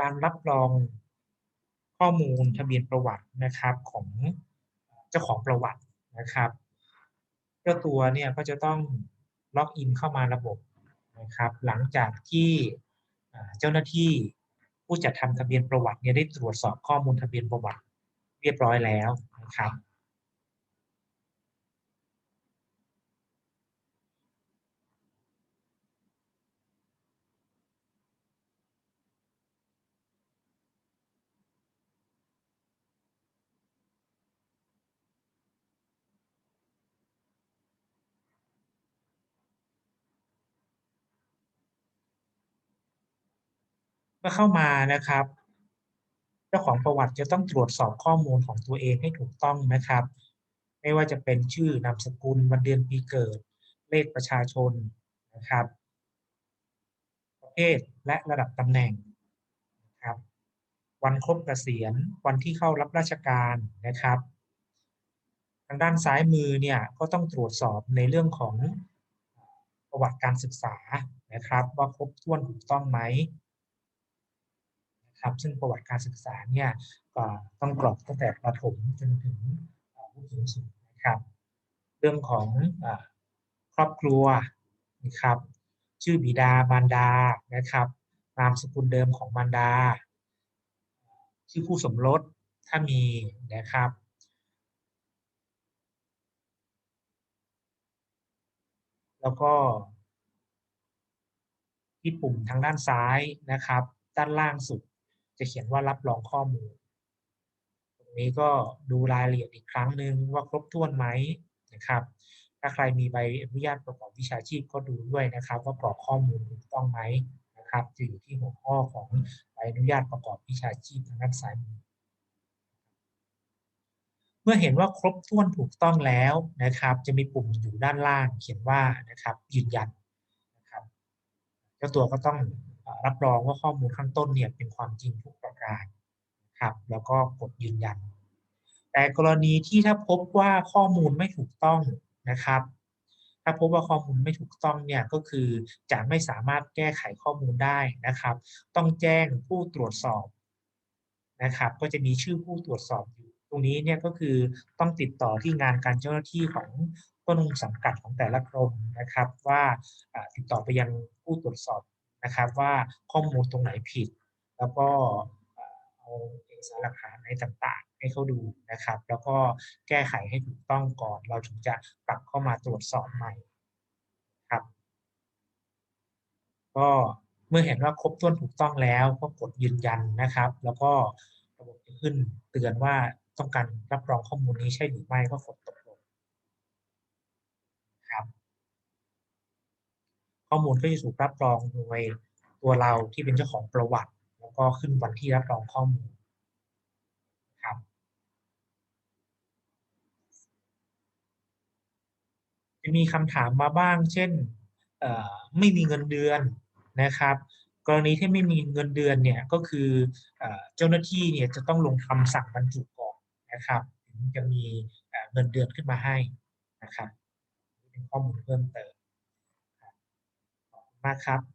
การรับรองข้อมูลทะเบียนประวัตินะครับของเจ้าของประวัตินะครับเจ้าตัวเนี่ยก็จะต้องล็อกอินเข้ามาระบบนะครับ หลังจากที่เจ้าหน้าที่ผู้จัดทำทะเบียนประวัติเนี่ยได้ตรวจสอบข้อมูลทะเบียนประวัติเรียบร้อยแล้วนะครับ เมื่อเข้ามานะครับ เจ้าของประวัติจะต้องตรวจสอบข้อมูลของตัวเองให้ถูกต้องนะครับ ไม่ว่าจะเป็นชื่อนามสกุลวันเดือนปีเกิด เลขประชาชนนะครับ ประเภทและระดับตำแหน่งนะครับ วันครบเกษียณวันที่เข้ารับราชการนะครับ ทางด้านซ้ายมือเนี่ยก็ต้องตรวจสอบในเรื่องของประวัติการศึกษานะครับ ว่าครบถ้วนถูกต้องไหม นะครับซึ่งประวัติการศึกษาเนี่ยก็ต้องกรอกตั้งแต่ประถมจนถึงผู้สูงสุดนะครับ เรื่องของอครอบครัวนะครับ ชื่อบิดามารดานะครับ นามสกุลเดิมของมารดา ชื่อคู่สมรสถ้ามีนะครับแล้วก็ที่ปุ่มทางด้านซ้ายนะครับ ด้านล่างสุด จะเขียนว่ารับรองข้อมูล ตรงนี้ก็ดูรายละเอียดอีกครั้งหนึ่งว่าครบถ้วนไหมนะครับ ถ้าใครมีใบอนุญาตประกอบวิชาชีพก็ดูด้วยนะครับ ว่ากรอกข้อมูลถูกต้องไหมนะครับจะอยู่ที่หัวข้อของใบอนุญาตประกอบวิชาชีพทางด้านซ้ายมือเมื่อเห็นว่าครบถ้วนถูกต้องแล้วนะครับ จะมีปุ่มอยู่ด้านล่างเขียนว่านะครับยืนยันนะครับเจ้าตัวก็ต้อง รับรองว่าข้อมูลข้างต้นเนี่ยเป็นความจริงทุกประการครับแล้วก็กดยืนยัน แต่กรณีที่ถ้าพบว่าข้อมูลไม่ถูกต้องนะครับ ถ้าพบว่าข้อมูลไม่ถูกต้องเนี่ยก็คือจะไม่สามารถแก้ไขข้อมูลได้นะครับ ต้องแจ้งผู้ตรวจสอบนะครับ ก็จะมีชื่อผู้ตรวจสอบอยู่ตรงนี้เนี่ยก็คือต้องติดต่อที่งานการเจ้าหน้าที่ของต้นสังกัดของแต่ละกรมนะครับ ว่าติดต่อไปยังผู้ตรวจสอบ นะครับว่าข้อมูลตรงไหนผิด แล้วก็เอาเอกสารหลักฐานอะไรต่างๆ ให้เขาดูนะครับ แล้วก็แก้ไขให้ถูกต้องก่อน เราถึงจะกลับเข้ามาตรวจสอบใหม่ครับ ก็เมื่อเห็นว่าครบถ้วนถูกต้องแล้วก็กดยืนยันนะครับ แล้วก็ระบบจะขึ้นเตือนว่าต้องการรับรองข้อมูลนี้ใช่หรือไม่ก็กดตกลงครับ ข้อมูลก็จะถูกรับรองโดยตัวเราที่เป็นเจ้าของประวัติ แล้วก็ขึ้นวันที่รับรองข้อมูลครับจะมีคำถามมาบ้าง เช่นไม่มีเงินเดือนนะครับ กรณีที่ไม่มีเงินเดือนเนี่ยก็คือเอ่อเจ้าหน้าที่เนี่ยจะต้องลงคำสั่งบรรจุก่อนนะครับถึงจะมีเงินเดือนขึ้นมาให้นะครับเป็นข้อมูลเพิ่มเติม มากครับ